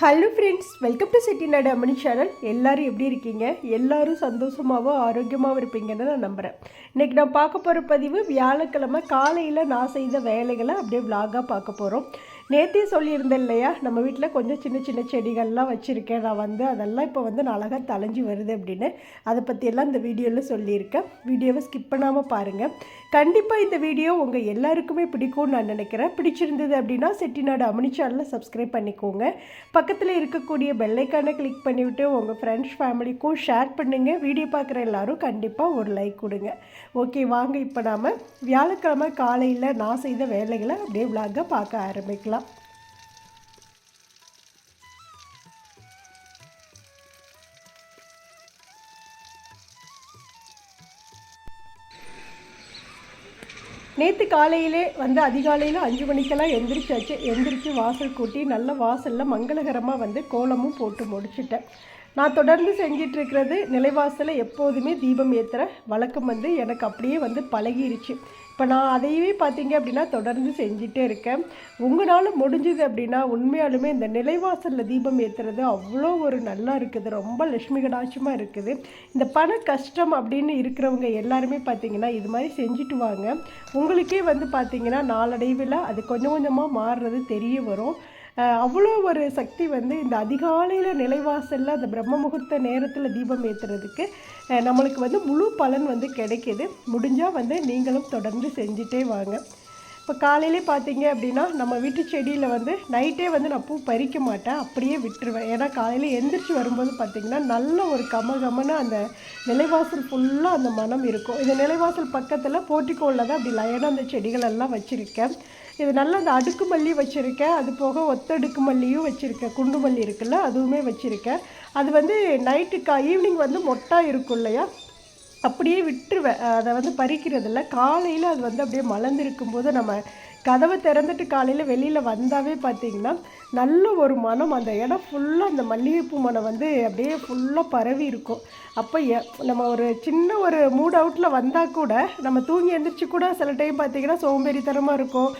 Hello friends welcome to Chettinadu Ammani channel எல்லோரும் எப்படி இருக்கீங்க? எல்லோரும் சந்தோஷமாகவும் ஆரோக்கியமாகவும் இருப்பீங்கன்னு நான் நம்புகிறேன் இன்றைக்கி நான் பார்க்க போகிற பதிவு வியாழக்கிழமை காலையில் நான் செய்த வேலைகளை அப்படியே விலாகாக பார்க்க போகிறோம் நேற்றே சொல்லியிருந்தேன் இல்லையா? நம்ம வீட்டில் கொஞ்சம் சின்ன சின்ன செடிகள்லாம் வச்சுருக்கேன். நான் வந்து அதெல்லாம் இப்போ வந்து நான் அழகாக தலைஞ்சு வருது அப்படின்னு. அதை பற்றியெல்லாம் இந்த வீடியோவில் சொல்லியிருக்கேன். வீடியோவை ஸ்கிப் பண்ணாமல் பாருங்கள் கண்டிப்பாக இந்த வீடியோ உங்கள் எல்லாருக்குமே பிடிக்கும்னு நான் நினைக்கிறேன். பிடிச்சிருந்தது அப்படின்னா செட்டிநாடு அமினி சேனலில் சப்ஸ்கிரைப் பண்ணிக்கோங்க. பக்கத்தில் இருக்கக்கூடிய பெல்லைக்கானை கிளிக் பண்ணிவிட்டு உங்கள் ஃப்ரெண்ட்ஸ் ஃபேமிலிக்கும் ஷேர் பண்ணுங்கள் வீடியோ பார்க்குற எல்லாரும் கண்டிப்பாக ஒரு லைக் கொடுங்க. ஓகே வாங்க இப்போ நாம் வியாழக்கிழமை காலையில் நான் செய்த வேலைகளை அப்படியே விளாக பார்க்க ஆரம்பிக்கலாம். நேற்று காலையிலே வந்து அதிகாலையில் அஞ்சு மணிக்கெல்லாம் எந்திரிச்சாச்சு. எந்திரிச்சு வாசல் கூட்டி நல்ல வாசலில் மங்களகரமாக வந்து கோலமும் போட்டு முடிச்சிட்டேன். நான் தொடர்ந்து செஞ்சிட்டு இருக்கிறது நிலைவாசலில் எப்போதுமே தீபம் ஏற்றுற வழக்கம் வந்து எனக்கு அப்படியே வந்து பழகிருச்சு. இப்போ நான் அதையவே பார்த்தீங்க அப்படின்னா தொடர்ந்து செஞ்சிட்டே இருக்கேன். உங்களால் முடிஞ்சது அப்படின்னா உண்மையாலுமே இந்த நிலைவாசலில் தீபம் ஏற்றுறது அவ்வளோ ஒரு நல்லா இருக்குது. ரொம்ப லட்சுமி கடாட்சமாக இருக்குது. இந்த பண கஷ்டம் அப்படின்னு இருக்கிறவங்க எல்லாருமே பார்த்தீங்கன்னா இது மாதிரி செஞ்சுட்டு வாங்க. உங்களுக்கே வந்து பார்த்தீங்கன்னா நாளடைவில் அது கொஞ்சம் கொஞ்சமாக மாறுறது தெரிய வரும். அவ்வளோ ஒரு சக்தி வந்து இந்த அதிகாலையில் நிலைவாசலில் அந்த பிரம்ம முகூர்த்த நேரத்தில் தீபம் ஏற்றுறதுக்கு நம்மளுக்கு வந்து முழு பலன் வந்து கிடைக்கிது. முடிஞ்சால் வந்து நீங்களும் தொடர்ந்து செஞ்சுட்டே வாங்க. இப்போ காலையிலே பார்த்தீங்க அப்படின்னா நம்ம வீட்டு செடியில் வந்து நைட்டே வந்து நான் பூ பறிக்க மாட்டேன் அப்படியே விட்டுருவேன். ஏன்னா காலையில் எந்திரிச்சு வரும்போது பார்த்திங்கன்னா நல்ல ஒரு கம கமன்னு அந்த நிலைவாசல் ஃபுல்லாக அந்த மனம் இருக்கும். இந்த நிலைவாசல் பக்கத்தில் போட்டிக்கோளில் தான் அப்படி லயனாக அந்த செடிகளெல்லாம் வச்சுருக்கேன். இது நல்லா அந்த அடுக்கு மல்லி வச்சுருக்கேன். அது போக ஒத்தடுக்கு மல்லியும் வச்சுருக்கேன். குண்டு மல்லி இருக்குல்ல அதுவுமே வச்சுருக்கேன். அது வந்து நைட்டுக்கா ஈவினிங் வந்து மொட்டா இருக்கும் இல்லையா? அப்படியே விட்டுருவேன். அதை வந்து பறிக்கிறதில்ல. காலையில் அது வந்து அப்படியே மலர்ந்துருக்கும் போது நம்ம கதவை திறந்துட்டு காலையில் வெளியில் வந்தாவே பார்த்தீங்கன்னா நல்ல ஒரு மனம். அந்த இடம் ஃபுல்லாக அந்த மல்லிகைப்பூ மனம் வந்து அப்படியே ஃபுல்லாக பரவி இருக்கும். அப்போ நம்ம ஒரு சின்ன ஒரு மூட் அவுட்டில் வந்தால் கூட நம்ம தூங்கி எழுந்திரிச்சு கூட சில டைம் பார்த்திங்கன்னா சோம்பேறித்தனமாக இருக்கும்.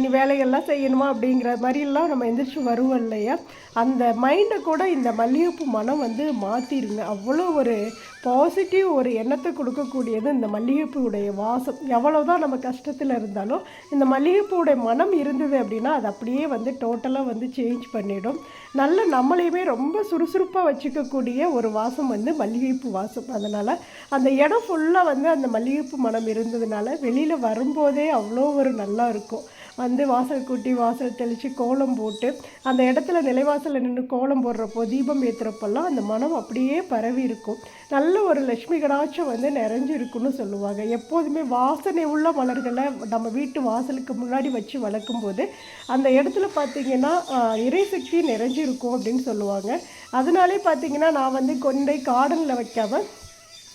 நீ வேலைகள்லாம் செய்யணுமா அப்படிங்கிற மாதிரிலாம் நம்ம எந்திரிச்சு வருவோம் இல்லையா? அந்த மைண்டை கூட இந்த மல்லிகைப்பூ மனம் வந்து மாற்றிருங்க அவ்வளோ ஒரு பாசிட்டிவ் ஒரு எண்ணத்தை கொடுக்கக்கூடியது இந்த மல்லிகைப்பூவுடைய வாசம். எவ்வளோதான் நம்ம கஷ்டத்தில் இருந்தாலும் இந்த மல்லிகைப்பூவுடைய மனம் இருந்தது அப்படின்னா அது அப்படியே வந்து டோட்டலாக வந்து சேஞ்ச் பண்ணிடும். நல்ல நம்மளையுமே ரொம்ப சுறுசுறுப்பாக வச்சுக்கக்கூடிய ஒரு வாசம் வந்து மல்லிகைப்பூ வாசம். அதனால் அந்த இடம் ஃபுல்லாக வந்து அந்த மல்லிகைப்பூ மனம் இருந்ததுனால வெளியில் வரும்போதே அவ்வளோ ஒரு நல்லா இருக்கும். வந்து வாசல் கூட்டி வாசல் தெளித்து கோலம் போட்டு அந்த இடத்துல நிலைவாசலில் நின்று கோலம் போடுறப்போ தீபம் ஏற்றுறப்பெல்லாம் அந்த மனம் அப்படியே பரவி இருக்கும். நல்ல ஒரு லட்சுமி கடாட்சம் வந்து நிறைஞ்சிருக்குன்னு சொல்லுவாங்க. எப்போதுமே வாசனை உள்ள மலர்களை நம்ம வீட்டு வாசலுக்கு முன்னாடி வச்சு வளர்க்கும் போது அந்த இடத்துல பார்த்தீங்கன்னா இறைசக்தி நிறைஞ்சு இருக்கும் அப்படின்னு சொல்லுவாங்க. அதனாலே பார்த்தீங்கன்னா நான் வந்து கொண்டை கார்டனில் வைக்காம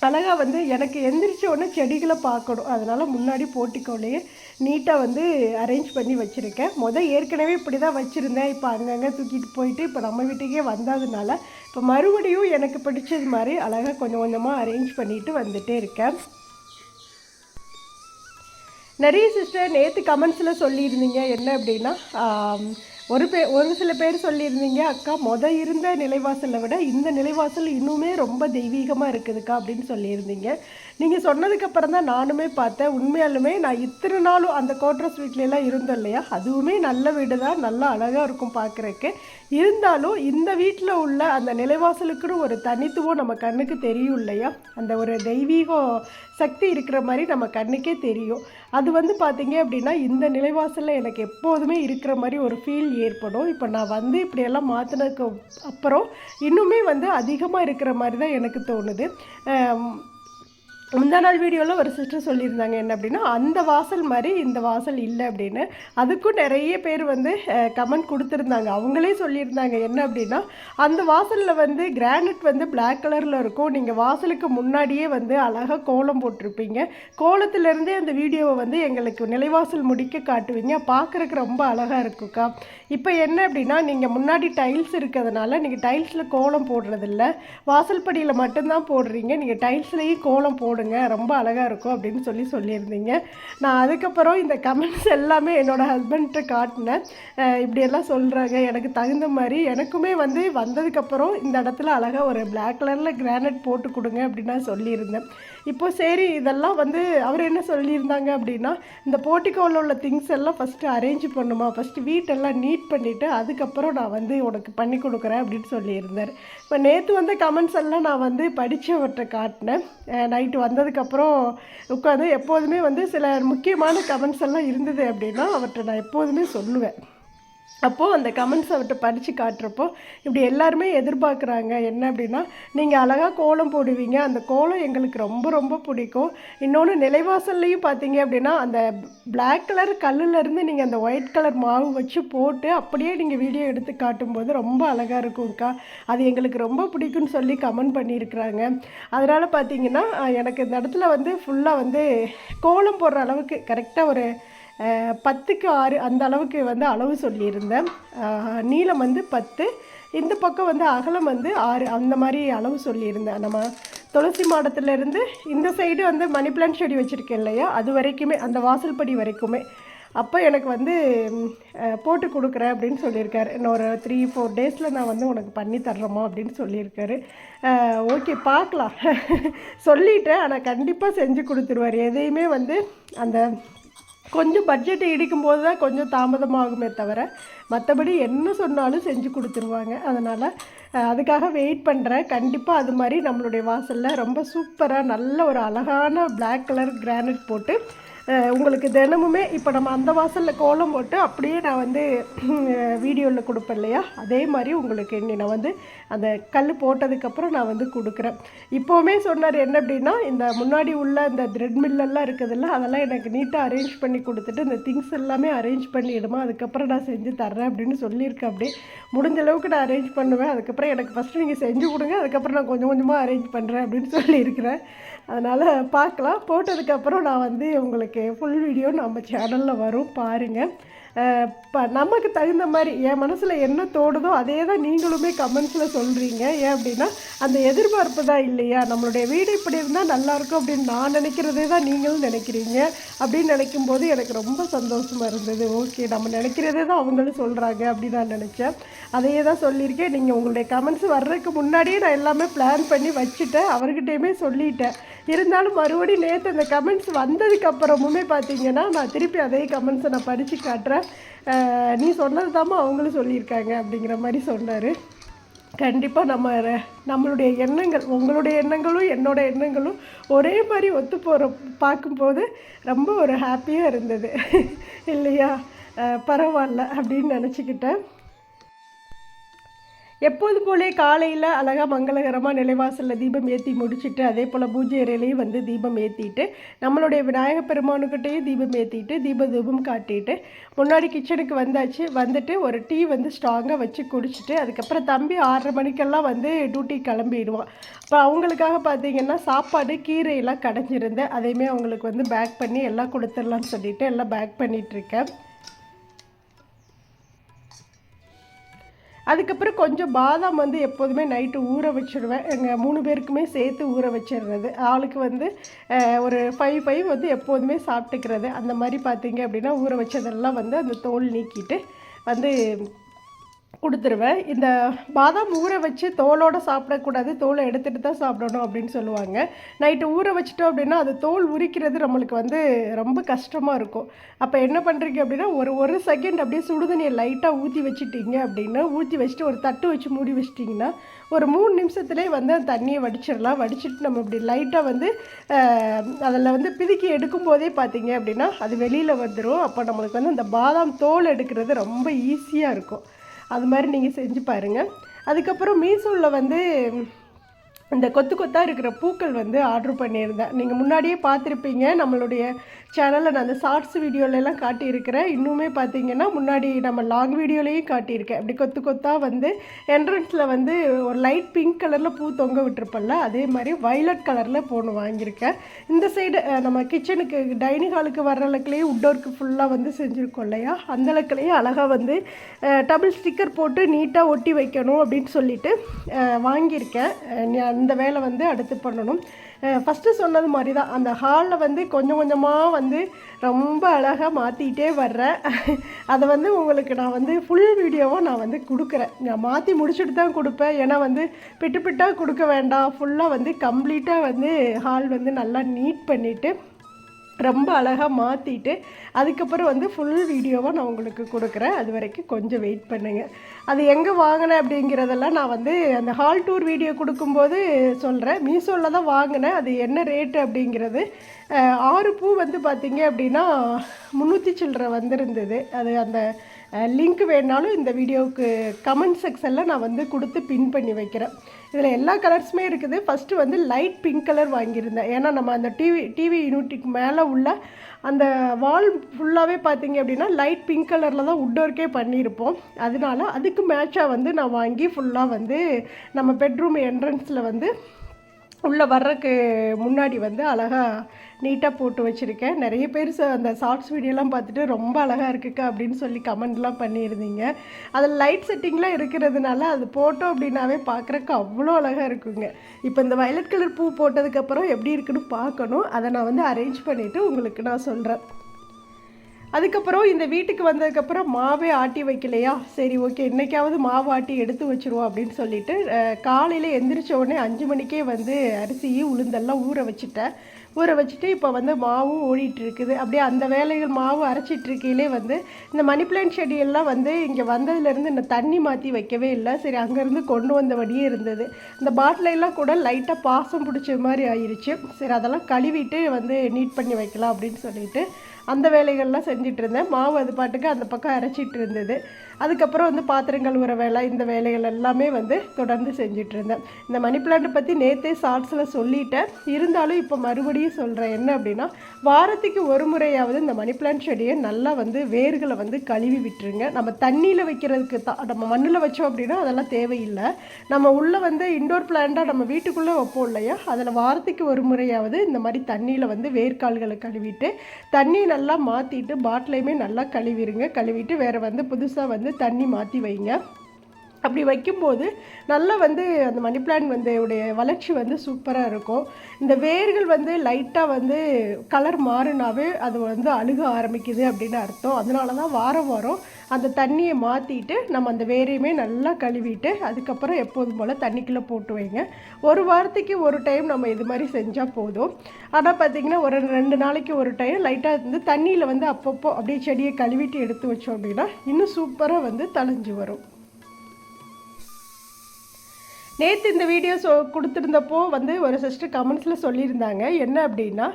அழகாக வந்து எனக்கு எந்திரிச்ச உடனே செடிகளை பார்க்கணும். அதனால் முன்னாடி போட்டிக்கோலையே நீட்டாக வந்து அரேஞ்ச் பண்ணி வச்சுருக்கேன். மொதல் ஏற்கனவே இப்படி தான் வச்சுருந்தேன். இப்போ அங்கங்கே தூக்கிட்டு போயிட்டு இப்போ நம்ம வீட்டுக்கே வந்ததுனால இப்போ மறுபடியும் எனக்கு பிடிச்சது மாதிரி அழகாக கொஞ்சம் கொஞ்சமாக அரேஞ்ச் பண்ணிட்டு வந்துகிட்டே இருக்கேன். நிறைய சிஸ்டர் நேற்று கமெண்ட்ஸில் சொல்லியிருந்தீங்க. என்ன அப்படின்னா ஒரு பே ஒரு சில பேர் சொல்லியிருந்தீங்க அக்கா மொதல் இருந்த நிலைவாசலை விட இந்த நிலைவாசல் இன்னுமே ரொம்ப தெய்வீகமாக இருக்குதுக்கா? அப்படின்னு சொல்லியிருந்தீங்க. நீங்கள் சொன்னதுக்கப்புறம் தான் நானுமே பார்த்தேன். உண்மையாலுமே நான் இத்தனை நாளும் அந்த கோட்ரஸ் வீட்லலாம் இருந்தோம் இல்லையா? அதுவுமே நல்ல வீடு தான். நல்லா அழகாக இருக்கும் பார்க்குறக்கு இருந்தாலும் இந்த வீட்டில் உள்ள அந்த நிலைவாசலுக்குன்னு ஒரு தனித்துவம் நம்ம கண்ணுக்கு தெரியும் இல்லையா? அந்த ஒரு தெய்வீக சக்தி இருக்கிற மாதிரி நம்ம கண்ணுக்கே தெரியும். அது வந்து பார்த்தீங்க அப்படின்னா இந்த நிலைவாசலில் எனக்கு எப்போதுமே இருக்கிற மாதிரி ஒரு ஃபீல் ஏற்படும். இப்போ நான் வந்து இப்படியெல்லாம் மாற்றினதுக்கு அப்புறம் இன்னுமே வந்து அதிகமாக இருக்கிற மாதிரி தான் எனக்கு தோணுது. முந்தா நாள் வீடியோவில் ஒரு சிஸ்டர் சொல்லியிருந்தாங்க என்ன அப்படின்னா அந்த வாசல் மாதிரி இந்த வாசல் இல்லை அப்படின்னு. அதுக்கும் நிறைய பேர் வந்து கமெண்ட் கொடுத்துருந்தாங்க. அவங்களே சொல்லியிருந்தாங்க என்ன அப்படின்னா அந்த வாசலில் வந்து கிரானைட் வந்து பிளாக் கலரில் இருக்கும். நீங்கள் வாசலுக்கு முன்னாடியே வந்து அழகாக கோலம் போட்டிருப்பீங்க. கோலத்திலேருந்தே அந்த வீடியோவை வந்து எங்களுக்கு நிலைவாசல் முடிக்க காட்டுவீங்க. பார்க்குறக்கு ரொம்ப அழகாக இருக்குக்கா இப்போ என்ன அப்படின்னா நீங்கள் முன்னாடி டைல்ஸ் இருக்கிறதுனால நீங்கள் டைல்ஸில் கோலம் போடுறதில்ல. வாசல் படியில் மட்டும்தான் போடுறீங்க. நீங்கள் டைல்ஸ்லேயும் கோலம் போட போடுங்க ரொம்ப அழகாக இருக்கும் அப்படின்னு சொல்லி சொல்லியிருந்தீங்க. நான் அதுக்கப்புறம் இந்த கமெண்ட்ஸ் எல்லாமே என்னோடய ஹஸ்பண்ட்கிட்ட காட்டினேன். இப்படியெல்லாம் சொல்கிறாங்க எனக்கு தகுந்த மாதிரி எனக்குமே வந்து வந்ததுக்கப்புறம் இந்த இடத்துல அழகாக ஒரு பிளாக் கலரில் கிரானைட் போட்டு கொடுங்க அப்படின்னு நான் சொல்லியிருந்தேன். இப்போ சரி இதெல்லாம் வந்து அவர் என்ன சொல்லியிருந்தாங்க அப்படின்னா இந்த போட்டிக்கோவில் உள்ள திங்ஸ் எல்லாம் ஃபஸ்ட்டு அரேஞ்ச் பண்ணுமா? ஃபஸ்ட்டு வீட்டெல்லாம் நீட் பண்ணிவிட்டு அதுக்கப்புறம் நான் வந்து உனக்கு பண்ணி கொடுக்குறேன் அப்படின்னு சொல்லியிருந்தார். இப்போ நேற்று வந்த கமெண்ட்ஸ் எல்லாம் நான் வந்து படித்து காட்டினேன். நைட்டு வந்ததுக்கப்புறம் உட்காந்து எப்போதுமே வந்து சில முக்கியமான கமெண்ட்ஸ் எல்லாம் இருந்தது அப்படின்னா அவற்றை நான் எப்போதுமே சொல்லுவேன். அப்போது அந்த கமெண்ட்ஸை அவர்கிட்ட படித்து காட்டுறப்போ இப்படி எல்லாருமே எதிர்பார்க்குறாங்க. என்ன அப்படின்னா நீங்கள் அழகாக கோலம் போடுவீங்க. அந்த கோலம் எங்களுக்கு ரொம்ப ரொம்ப பிடிக்கும். இன்னொன்று நிலைவாசல்லையும் பார்த்தீங்க அப்படின்னா அந்த பிளாக் கலர் கல்லுலேருந்து நீங்கள் அந்த ஒயிட் கலர் மாவு வச்சு போட்டு அப்படியே நீங்கள் வீடியோ எடுத்து காட்டும்போது ரொம்ப அழகாக இருக்கும்க்கா. அது எங்களுக்கு ரொம்ப பிடிக்கும்னு சொல்லி கமெண்ட் பண்ணியிருக்கிறாங்க. அதனால் பார்த்தீங்கன்னா எனக்கு இந்த இடத்துல வந்து ஃபுல்லாக வந்து கோலம் போடுற அளவுக்கு கரெக்டாக ஒரு பத்துக்கு ஆறு அந்த அளவுக்கு வந்து அளவு சொல்லியிருந்தேன். நீளம் வந்து பத்து இந்த பக்கம் வந்து அகலம் வந்து ஆறு அந்த மாதிரி அளவு சொல்லியிருந்தேன். நம்ம துளசி மாடத்துலேருந்து இந்த சைடு வந்து மணி பிளான்ட் செடி வச்சுருக்கேன் இல்லையா? அது வரைக்குமே அந்த வாசல்படி வரைக்குமே. அப்போ எனக்கு வந்து போட்டு கொடுக்குறேன் அப்படின்னு சொல்லியிருக்காரு. இன்னும் ஒரு த்ரீ ஃபோர் டேஸில் நான் வந்து உனக்கு பண்ணி தர்றோமா அப்படின்னு சொல்லியிருக்காரு. ஓகே பார்க்கலாம். சொல்லிட்டேன் ஆனால் கண்டிப்பாக செஞ்சு கொடுத்துருவார். எதையுமே வந்து அந்த கொஞ்சம் பட்ஜெட்டை இடிக்கும் போது தான் கொஞ்சம் தாமதமாகுமே தவிர மற்றபடி என்ன சொன்னாலும் செஞ்சு கொடுத்துருவாங்க. அதனால் அதுக்காக வெயிட் பண்ணுறேன் கண்டிப்பாக அது மாதிரி நம்மளுடைய வாசலில் ரொம்ப சூப்பராக நல்ல ஒரு அழகான பிளாக் கலர் கிரானைட் போட்டு உங்களுக்கு தினமுமே இப்போ நம்ம அந்த வாசலில் கோலம் போட்டு அப்படியே நான் வந்து வீடியோவில் கொடுப்பேன் இல்லையா? அதே மாதிரி உங்களுக்கு இன்னி நான் வந்து அந்த கல் போட்டதுக்கப்புறம் நான் வந்து கொடுக்குறேன். இப்போவுமே சொன்னார் என்ன அப்படின்னா இந்த முன்னாடி உள்ள இந்த த்ரெட் மில்லெல்லாம் இருக்குதுல்ல அதெல்லாம் எனக்கு நீட்டாக அரேஞ்ச் பண்ணி கொடுத்துட்டு இந்த திங்ஸ் எல்லாமே அரேஞ்ச் பண்ணிவிடுமா அதுக்கப்புறம் நான் செஞ்சு தர்றேன் அப்படின்னு சொல்லியிருக்கேன் அப்படியே. முடிஞ்ச அளவுக்கு நான் அரேஞ்ச் பண்ணுவேன். அதுக்கப்புறம் எனக்கு ஃபஸ்ட்டு நீங்கள் செஞ்சு கொடுங்க அதுக்கப்புறம் நான் கொஞ்சம் கொஞ்சமாக அரேஞ்ச் பண்ணுறேன் அப்படின்னு சொல்லியிருக்கிறேன். அதனால் பார்க்கலாம். போட்டதுக்கப்புறம் நான் வந்து உங்களுக்கு ஃபுல் வீடியோ நம்ம சேனலில் வரும். பாருங்கள் இப்போ நமக்கு தகுந்த மாதிரி என் மனசில் என்ன தோடுதோ அதே தான் நீங்களுமே கமெண்ட்ஸில் சொல்கிறீங்க ஏன் அப்படின்னா அந்த எதிர்பார்ப்பு தான் இல்லையா? நம்மளுடைய வீடு இப்படி இருந்தால் நல்லாயிருக்கும் அப்படின்னு நான் நினைக்கிறதே தான் நீங்களும் நினைக்கிறீங்க. அப்படின்னு நினைக்கும் போது எனக்கு ரொம்ப சந்தோஷமாக இருந்தது. ஓகே நம்ம நினைக்கிறதே தான் அவங்களும் சொல்கிறாங்க அப்படின்னு நான் நினச்சேன். அதையே தான் சொல்லியிருக்கேன். நீங்கள் உங்களுடைய கமெண்ட்ஸ் வர்றதுக்கு முன்னாடியே நான் எல்லாமே பிளான் பண்ணி வச்சுட்டேன். அவர்கிட்டையுமே சொல்லிட்டேன். இருந்தாலும் மறுபடியும் நேற்று அந்த கமெண்ட்ஸ் வந்ததுக்கப்புறமுமே பார்த்தீங்கன்னா நான் திருப்பி அதே கமெண்ட்ஸை நான் படித்து காட்டுறேன். நீ சொன்னது தாம்மா அவங்களும் சொல்லியிருக்காங்க அப்படிங்கிற மாதிரி சொன்னார். கண்டிப்பாக நம்ம நம்மளுடைய எண்ணங்கள் உங்களுடைய எண்ணங்களும் என்னோட எண்ணங்களும் ஒரே மாதிரி ஒத்து போகிற பார்க்கும்போது ரொம்ப ஒரு ஹாப்பியாக இருந்தது. இல்லையா? பரவாயில்ல அப்படின்னு நினச்சிக்கிட்டேன். எப்போது போலே காலையில் அழகாக மங்களகரமாக நிலைவாசலில் தீபம் ஏற்றி முடிச்சுட்டு அதே போல் பூஜை அறையிலையும் வந்து தீபம் ஏற்றிட்டு நம்மளுடைய விநாயகப் பெருமானுக்கிட்டேயும் தீபம் ஏற்றிட்டு தீப தூபம் காட்டிட்டு முன்னாடி கிச்சனுக்கு வந்தாச்சு. வந்துட்டு ஒரு டீ வந்து ஸ்ட்ராங்காக வச்சு குடிச்சிட்டு அதுக்கப்புறம் தம்பி ஆறரை மணிக்கெல்லாம் வந்து டியூட்டி கிளம்பிடுவான். இப்போ அவங்களுக்காக பார்த்தீங்கன்னா சாப்பாடு கீரையெல்லாம் கடைஞ்சிருந்தேன். அதையுமே அவங்களுக்கு வந்து பேக் பண்ணி எல்லாம் கொடுத்துடலாம்னு சொல்லிட்டு எல்லாம் பேக் பண்ணிகிட்ருக்கேன் அதுக்கப்புறம் கொஞ்சம் பாதாம் வந்து எப்போதுமே நைட்டு ஊற வச்சிடுவேன் எங்கள் மூணு பேருக்குமே சேர்த்து ஊற வச்சிடுறது. ஆளுக்கு வந்து ஒரு ஃபைவ் ஃபைவ் வந்து எப்போதுமே சாப்பிட்டுக்கிறது. அந்த மாதிரி பார்த்தீங்க அப்படின்னா ஊற வச்சதெல்லாம் வந்து அந்த தோல் நீக்கிட்டு வந்து கொடுத்துருவேன். இந்த பாதாம் ஊற வச்சு தோலோடு சாப்பிடக்கூடாது. தோலை எடுத்துகிட்டு தான் சாப்பிடணும் அப்படின்னு சொல்லுவாங்க. நைட்டு ஊற வச்சுட்டோம் அப்படின்னா அது தோல் உரிக்கிறது நம்மளுக்கு வந்து ரொம்ப கஷ்டமாக இருக்கும். அப்போ என்ன பண்ணுறீங்க அப்படின்னா ஒரு ஒரு செகண்ட் அப்படியே சுடுதண்ணியை லைட்டாக ஊற்றி வச்சுட்டீங்க அப்படின்னா ஊற்றி வச்சுட்டு ஒரு தட்டு வச்சு மூடி வச்சிட்டிங்கன்னா ஒரு மூணு நிமிஷத்துலேயே வந்து அந்த தண்ணியை வடிச்சிடலாம். வடிச்சிட்டு நம்ம இப்படி லைட்டாக வந்து அதில் வந்து பிதுக்கி எடுக்கும் போதே பார்த்தீங்க அப்படின்னா அது வெளியில் வந்துடும் அப்போ நம்மளுக்கு வந்து அந்த பாதாம் தோல் எடுக்கிறது ரொம்ப ஈஸியாக இருக்கும். அது மாதிரி நீங்கள் செஞ்சு பாருங்கள் அதுக்கப்புறம் மீசோவில் வந்து இந்த கொத்து கொத்தாக இருக்கிற பூக்கள் வந்து ஆர்டர் பண்ணியிருந்தேன். நீங்கள் முன்னாடியே பார்த்துருப்பீங்க. நம்மளுடைய சேனலில் நான் அந்த ஷார்ட்ஸ் வீடியோலலாம் காட்டியிருக்கிறேன். இன்னுமே பார்த்தீங்கன்னா முன்னாடி நம்ம லாங் வீடியோலையும் காட்டியிருக்கேன். அப்படி கொத்து கொத்தாக வந்து என்ட்ரன்ஸில் வந்து ஒரு லைட் பிங்க் கலரில் பூ தொங்க விட்டுருப்பல்ல அதே மாதிரி வயலட் கலரில் போன்னு வாங்கியிருக்கேன். இந்த சைடு நம்ம கிச்சனுக்கு டைனிங் ஹாலுக்கு வர்ற அளவுக்குலேயே உட்டோருக்கு ஃபுல்லாக வந்து செஞ்சுருக்கோம் இல்லையா? அந்த அளவுக்குலேயே அழகாக வந்து டபுள் ஸ்டிக்கர் போட்டு நீட்டாக ஒட்டி வைக்கணும் அப்படின்னு சொல்லிட்டு வாங்கியிருக்கேன். அந்த வேலை வந்து அடுத்து பண்ணணும். ஃபஸ்ட்டு சொன்னது மாதிரி தான் அந்த ஹாலில் வந்து கொஞ்சம் கொஞ்சமாக வந்து ரொம்ப அழகாக மாற்றிக்கிட்டே வர்றேன் அதை வந்து உங்களுக்கு நான் வந்து ஃபுல் வீடியோவாக நான் வந்து கொடுக்குறேன். நான் மாற்றி முடிச்சுட்டு தான் கொடுப்பேன். ஏன்னா வந்து பிட்டு பிட்டாக கொடுக்க வேண்டாம். ஃபுல்லாக வந்து கம்ப்ளீட்டாக வந்து ஹால் வந்து நல்லா நீட் பண்ணிவிட்டு ரொம்ப அழகாக மாற்றிட்டு அதுக்கப்புறம் வந்து ஃபுல் வீடியோவாக நான் உங்களுக்கு கொடுக்குறேன். அது வரைக்கும் கொஞ்சம் வெயிட் பண்ணுங்கள் அது எங்கே வாங்கினேன் அப்படிங்கிறதெல்லாம் நான் வந்து அந்த ஹால் டூர் வீடியோ கொடுக்கும்போது சொல்கிறேன் மீஷோவில் தான் வாங்கினேன். அது என்ன ரேட்டு அப்படிங்கிறது ஆறு பூ வந்து பார்த்திங்க அப்படின்னா முந்நூற்றி சில்லற வந்திருந்தது. அது அந்த லிங்க் வேணாலும் இந்த வீடியோவுக்கு கமெண்ட் செக்ஷனில் நான் வந்து கொடுத்து பின் பண்ணி வைக்கிறேன். இதில் எல்லா கலர்ஸுமே இருக்குது. ஃபஸ்ட்டு வந்து லைட் பிங்க் கலர் வாங்கியிருந்தேன். ஏன்னா நம்ம அந்த டிவி டிவி யூனிட்டுக்கு மேலே உள்ள அந்த வால் ஃபுல்லாகவே பார்த்தீங்க அப்படின்னா லைட் பிங்க் கலரில் தான் உட் ஒர்க்கே பண்ணியிருப்போம். அதனால அதுக்கு மேட்சாக வந்து நான் வாங்கி ஃபுல்லாக வந்து நம்ம பெட்ரூம் என்ட்ரன்ஸில் வந்து உள்ளே வர்றதுக்கு முன்னாடி வந்து அழகாக நீட்டாக போட்டு வச்சுருக்கேன். நிறைய பேர் ச- அந்த ஷார்ட்ஸ் வீடியோலாம் பார்த்துட்டு ரொம்ப அழகாக இருக்குக்கா அப்படின்னு சொல்லி கமெண்ட்லாம் பண்ணியிருந்தீங்க. அதில் லைட் செட்டிங்லாம் இருக்கிறதுனால அது போட்டோம் அப்படின்னாவே பார்க்குறக்கு அவ்வளோ அழகாக இருக்குங்க. இப்போ இந்த வயலட் கலர் பூ போட்டதுக்கப்புறம் எப்படி இருக்குன்னு பார்க்கணும். அதை நான் வந்து அரேஞ்ச் பண்ணிவிட்டு உங்களுக்கு நான் சொல்கிறேன் அதுக்கப்புறம் இந்த வீட்டுக்கு வந்ததுக்கப்புறம் மாவே ஆட்டி வைக்கலையா? சரி ஓகே. இன்றைக்காவது மாவு ஆட்டி எடுத்து வச்சுருவோம் அப்படின்னு சொல்லிட்டு காலையில் எந்திரிச்ச உடனே அஞ்சு மணிக்கே வந்து அரிசியும் உளுந்தெல்லாம் ஊற வச்சுட்டேன். ஊற வச்சுட்டு இப்போ வந்து மாவும் ஓடிட்டு இருக்குது. அப்படியே அந்த வேலைகள் மாவு அரைச்சிட்டு இருக்கையிலே வந்து இந்த மணி பிளான்ட் செடியெல்லாம் வந்து இங்கே வந்ததுலேருந்து இந்த தண்ணி மாற்றி வைக்கவே இல்லை. சரி அங்கேருந்து கொண்டு வந்தபடியே இருந்தது. இந்த பாட்டிலெல்லாம் கூட லைட்டாக பாசம் பிடிச்ச மாதிரி ஆயிடுச்சு சரி அதெல்லாம் கழுவிட்டு வந்து நீட் பண்ணி வைக்கலாம் அப்படின்னு சொல்லிட்டு அந்த வேலைகள்லாம் செஞ்சுட்டு இருந்தேன் மாவு அது பாட்டுக்கு அந்த பக்கம் அரைச்சிட்டு இருந்தது அதுக்கப்புறம் வந்து பாத்திரம் கழுவுற வேலை இந்த வேலைகள் எல்லாமே வந்து தொடர்ந்து செஞ்சுட்டு இருந்தேன் இந்த மணி பிளான்ட்டை பற்றி நேற்றே ஷார்ட்ஸில் சொல்லிட்டேன். இருந்தாலும் இப்போ மறுபடியும் சொல்கிறேன் என்ன அப்படின்னா வாரத்துக்கு ஒரு முறையாவது இந்த மணி பிளான்ட் செடியை நல்லா வந்து வேர்களை வந்து கழுவி விட்டுருங்க. நம்ம தண்ணியில் வைக்கிறதுக்கு தான் நம்ம மண்ணில் வச்சோம் அப்படின்னா அதெல்லாம் தேவையில்லை. நம்ம உள்ளே வந்து இண்டோர் பிளான்ட்டாக நம்ம வீட்டுக்குள்ளே வைப்போம் இல்லையா? அதில் வாரத்துக்கு ஒரு முறையாவது இந்த மாதிரி தண்ணியில் வந்து வேர்க்கால்களை கழுவிட்டு தண்ணி நல்லா மாற்றிட்டு பாட்டிலையுமே நல்லா கழுவிடுங்க கழுவிட்டு வேறு வந்து புதுசாக வந்து தண்ணி மாற்றி வைங்க. அப்படி வைக்கும்போது நல்லா வந்து அந்த மணி பிளான் வந்து உடைய வளர்ச்சி வந்து சூப்பராக இருக்கும். இந்த வேர்கள் வந்து லைட்டாக வந்து கலர் மாறினாவே அது வந்து அழுக ஆரம்பிக்குது அப்படின்னு அர்த்தம். அதனால தான் வாரம் வாரம் அந்த தண்ணியை மாற்றிட்டு நம்ம அந்த வேரையுமே நல்லா கழுவிட்டு அதுக்கப்புறம் எப்போதும் போல் தண்ணிக்குள்ளே போட்டு வைங்க. ஒரு வாரத்துக்கு ஒரு டைம் நம்ம இது மாதிரி செஞ்சால் போதும். ஆனால் பார்த்திங்கன்னா ஒரு ரெண்டு நாளைக்கு ஒரு டைம் லைட்டாக இருந்து தண்ணியில் வந்து அப்பப்போ அப்படியே செடியை கழுவிட்டு எடுத்து வச்சோம் அப்படின்னா இன்னும் சூப்பராக வந்து தழைஞ்சு வரும். நேற்று இந்த வீடியோ சொ கொடுத்துருந்தப்போ வந்து ஒரு சிஸ்டர் கமெண்ட்ஸில் சொல்லியிருந்தாங்க. என்ன அப்படின்னா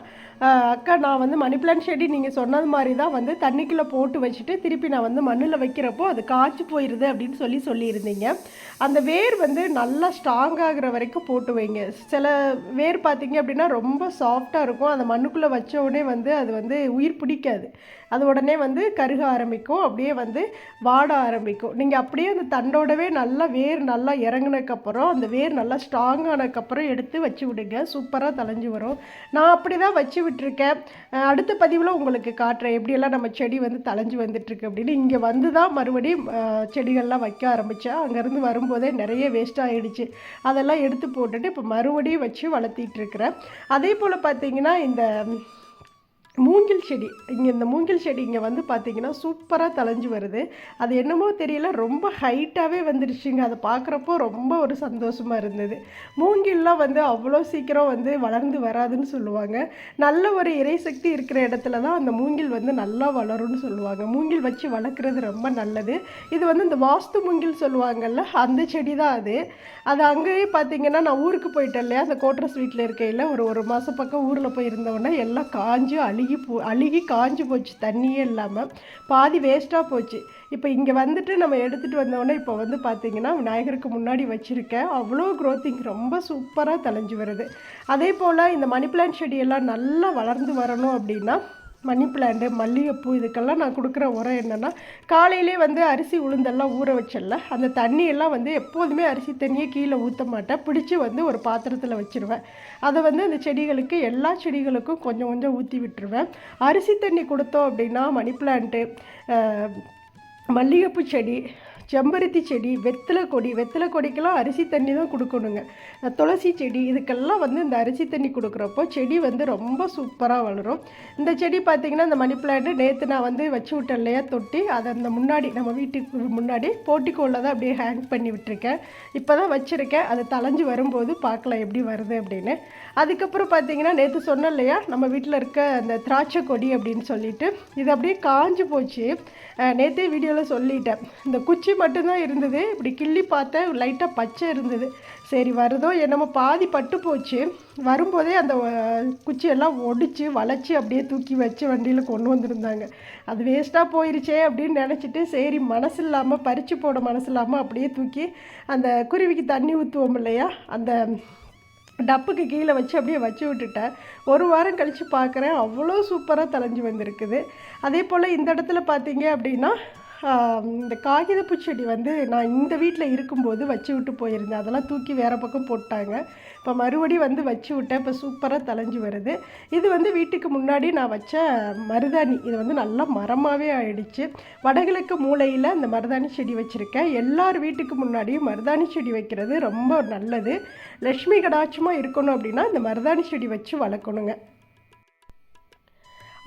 அக்கா நான் வந்து மணி பிளான்ட் செடி நீங்கள் சொன்னது மாதிரி தான் வந்து தண்ணிக்குள்ளே போட்டு வச்சுட்டு திருப்பி நான் வந்து மண்ணில் வைக்கிறப்போ அது காய்ச்சி போயிடுது அப்படின்னு சொல்லி சொல்லியிருந்தீங்க. அந்த வேர் வந்து நல்லா ஸ்ட்ராங் ஆகிற வரைக்கும் போட்டு வைங்க. சில வேர் பார்த்தீங்க அப்படின்னா ரொம்ப சாஃப்டாக இருக்கும். அந்த மண்ணுக்குள்ளே வச்ச உடனே வந்து அது வந்து உயிர் பிடிக்காது. அது உடனே வந்து கருக ஆரம்பிக்கும். அப்படியே வந்து வாட ஆரம்பிக்கும். நீங்கள் அப்படியே அந்த தண்டோடவே நல்லா வேர் நல்லா இறங்குனதுக்கப்புறம் அந்த வேர் நல்லா ஸ்ட்ராங் ஆனதுக்கப்புறம் எடுத்து வச்சு விடுங்க. சூப்பராக தலைஞ்சு வரும். நான் அப்படி தான் வச்சு விட்டுருக்கேன். அடுத்த பதிவில் உங்களுக்கு காட்டுறேன். எப்படியெல்லாம் நம்ம செடி வந்து தலைஞ்சு வந்துட்டுருக்கு அப்படின்னு. இங்கே வந்து தான் மறுபடியும் செடிகள்லாம் வைக்க ஆரம்பித்தேன் அங்கேருந்து வரும்போதே நிறைய வேஸ்ட் ஆகிடுச்சு அதெல்லாம் எடுத்து போட்டுட்டு இப்போ மறுபடியும் வச்சு வளர்த்திட்டு இருக்கிறேன். அதே போல் பார்த்தீங்கன்னா இந்த மூங்கில் செடி இங்கே இந்த மூங்கில் செடி இங்கே வந்து பார்த்தீங்கன்னா சூப்பராக தளைஞ்சு வருது. அது என்னமோ தெரியல ரொம்ப ஹைட்டாகவே வந்துடுச்சுங்க அதை பார்க்குறப்போ ரொம்ப ஒரு சந்தோஷமாக இருந்தது. மூங்கில்லாம் வந்து அவ்வளோ சீக்கிரம் வந்து வளர்ந்து வராதுன்னு சொல்லுவாங்க. நல்ல ஒரு இறைசக்தி இருக்கிற இடத்துல தான் அந்த மூங்கில் வந்து நல்லா வளரும்னு சொல்லுவாங்க. மூங்கில் வச்சு வளர்க்குறது ரொம்ப நல்லது. இது வந்து இந்த வாஸ்து மூங்கில் சொல்லுவாங்கல்ல அந்த செடி தான் அது. அது அங்கேயே பார்த்தீங்கன்னா நான் ஊருக்கு போயிட்டேன் இல்லையா? அந்த கோட்ரஸ் வீட்டில் இருக்கையில் ஒரு ஒரு மாதம் பக்கம் ஊரில் போய் இருந்தவொடனே எல்லாம் காஞ்சு அழுகி போ அழுகி காஞ்சி போச்சு தண்ணியே இல்லாமல் பாதி வேஸ்ட்டாக போச்சு. இப்போ இங்கே வந்துட்டு நம்ம எடுத்துகிட்டு வந்தோடனே இப்போ வந்து பார்த்திங்கன்னா விநாயகருக்கு முன்னாடி வச்சுருக்கேன் அவ்வளோ க்ரோத்திங் ரொம்ப சூப்பராக தலைஞ்சு வருது. அதே போல் இந்த மணி பிளான்ட் செடியெல்லாம் நல்லா வளர்ந்து வரணும் அப்படின்னா மணி பிளான்ட்டு மல்லிகைப்பூ இதுக்கெல்லாம் நான் கொடுக்குற உரம் என்னென்னா காலையிலே வந்து அரிசி உளுந்தெல்லாம் ஊற வச்சிடல. அந்த தண்ணியெல்லாம் வந்து எப்போதுமே அரிசி தண்ணியை கீழே ஊற்ற மாட்டேன். பிடிச்சி வந்து ஒரு பாத்திரத்தில் வச்சுருவேன். அதை வந்து அந்த செடிகளுக்கு எல்லா செடிகளுக்கும் கொஞ்சம் கொஞ்சம் ஊற்றி விட்டுருவேன். அரிசி தண்ணி கொடுத்தோம் அப்படின்னா மணி பிளான்ட்டு மல்லிகைப்பூ செடி செம்பருத்தி செடி வெத்தலை கொடி வெத்தலை கொடிக்கெல்லாம் அரிசி தண்ணி தான் கொடுக்கணுங்க. துளசி செடி இதுக்கெல்லாம் வந்து இந்த அரிசி தண்ணி கொடுக்குறப்போ செடி வந்து ரொம்ப சூப்பராக வளரும். இந்த செடி பார்த்திங்கன்னா இந்த மணி பிளான்ட்டு நேற்று நான் வந்து வச்சு விட்டேன் இல்லையா தொட்டி. அதை அந்த முன்னாடி நம்ம வீட்டுக்கு முன்னாடி போட்டிக்கோளில் தான் அப்படியே ஹேங் பண்ணி விட்டுருக்கேன். இப்போ தான் வச்சுருக்கேன். அது தளைஞ்சு வரும்போது பார்க்கலாம் எப்படி வருது அப்படின்னு. அதுக்கப்புறம் பார்த்தீங்கன்னா நேற்று சொன்னேன் இல்லையா நம்ம வீட்டில் இருக்க அந்த திராட்சை கொடி அப்படின்னு சொல்லிட்டு இது அப்படியே காஞ்சு போச்சு. நேற்றே வீடியோவில் சொல்லிட்டேன். இந்த குச்சி மட்டும்தான் இருந்தது. இப்படி கிள்ளி பார்த்தேன் லைட்டாக பச்சை இருந்தது. சரி வருதோ என்னமோ பாதி பட்டு போச்சு. வரும்போதே அந்த குச்சியெல்லாம் ஒடிச்சு வளைச்சி அப்படியே தூக்கி வச்சு வண்டியில் கொண்டு வந்திருந்தாங்க. அது வேஸ்ட்டாக போயிருச்சே அப்படின்னு நினச்சிட்டு சரி மனசு இல்லாமல் பறித்து போட மனசு இல்லாமல் அப்படியே தூக்கி அந்த குருவிக்கு தண்ணி ஊற்றுவோம் இல்லையா? அந்த டப்புக்கு கீழே வச்சு அப்படியே வச்சு விட்டுட்டேன். ஒரு வாரம் கழித்து பார்க்குறேன். அவ்வளோ சூப்பராக தலைஞ்சு வந்திருக்குது. அதே போல் இந்த இடத்துல பார்த்தீங்க அப்படின்னா இந்த காகிதப்பூச்செடி வந்து நான் இந்த வீட்டில் இருக்கும்போது வச்சு விட்டு போயிருந்தேன். அதெல்லாம் தூக்கி வேறு பக்கம் போட்டாங்க. இப்போ மறுபடி வந்து வச்சு விட்டேன். இப்போ சூப்பராக தலைஞ்சு வருது. இது வந்து வீட்டுக்கு முன்னாடி நான் வச்ச மருதாணி. இது வந்து நல்லா மரமாகவே ஆயிடுச்சு. வடகிழக்கு மூலையில் அந்த மருதாணி செடி வச்சுருக்கேன். எல்லார் வீட்டுக்கு முன்னாடியும் மருதாணி செடி வைக்கிறது ரொம்ப நல்லது. லக்ஷ்மி கடாட்சமாக இருக்கணும் அப்படின்னா இந்த மருதாணி செடி வச்சு வளர்க்கணுங்க.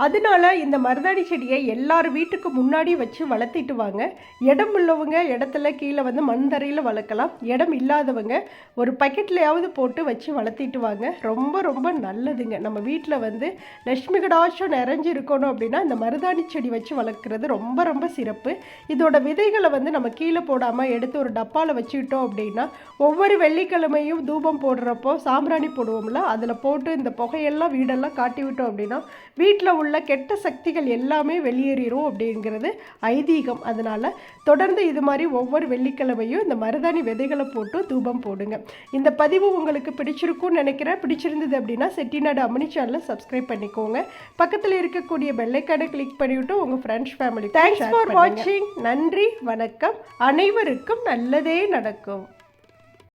அதனால இந்த மருதாணி செடியை எல்லார் வீட்டுக்கு முன்னாடி வச்சு வளர்த்திட்டு வாங்க. இடம் உள்ளவங்க இடத்துல கீழே வந்து மண் தரையில் வளர்க்கலாம். இடம் இல்லாதவங்க ஒரு பக்கெட்லையாவது போட்டு வச்சு வளர்த்திட்டு வாங்க. ரொம்ப ரொம்ப நல்லதுங்க. நம்ம வீட்டில் வந்து லட்சுமி கடாட்சம் நிறைஞ்சு இருக்கணும் அப்படின்னா இந்த மருதாணி செடி வச்சு வளர்க்குறது ரொம்ப ரொம்ப சிறப்பு. இதோட விதைகளை வந்து நம்ம கீழே போடாமல் எடுத்து ஒரு டப்பாவில் வச்சுக்கிட்டோம் அப்படின்னா ஒவ்வொரு வெள்ளிக்கிழமையும் தூபம் போடுறப்போ சாம்பிராணி போடுவோம்ல அதில் போட்டு இந்த புகையெல்லாம் வீடெல்லாம் காட்டி விட்டோம் அப்படின்னா வீட்டில் உள்ள கெட்ட சக்திகள் எல்லாமே வெளியேறிடும் அப்படிங்கிறது ஐதீகம். அதனால் தொடர்ந்து இது மாதிரி ஒவ்வொரு வெள்ளிக்கிழமையும் இந்த மருதாணி விதைகளை போட்டு தூபம் போடுங்க. இந்த பதிவு உங்களுக்கு பிடிச்சிருக்கும்னு நினைக்கிறேன். பிடிச்சிருந்தது அப்படின்னா செட்டிநாடு அம்மனி சேனலை சப்ஸ்கிரைப் பண்ணிக்கோங்க. பக்கத்தில் இருக்கக்கூடிய பெல்லைக்கானை கிளிக் பண்ணிவிட்டு உங்கள் ஃப்ரெண்ட்ஸ் ஃபேமிலி தேங்க்ஸ் ஃபார் வாட்சிங் நன்றி வணக்கம். அனைவருக்கும் நல்லதே நடக்கும்.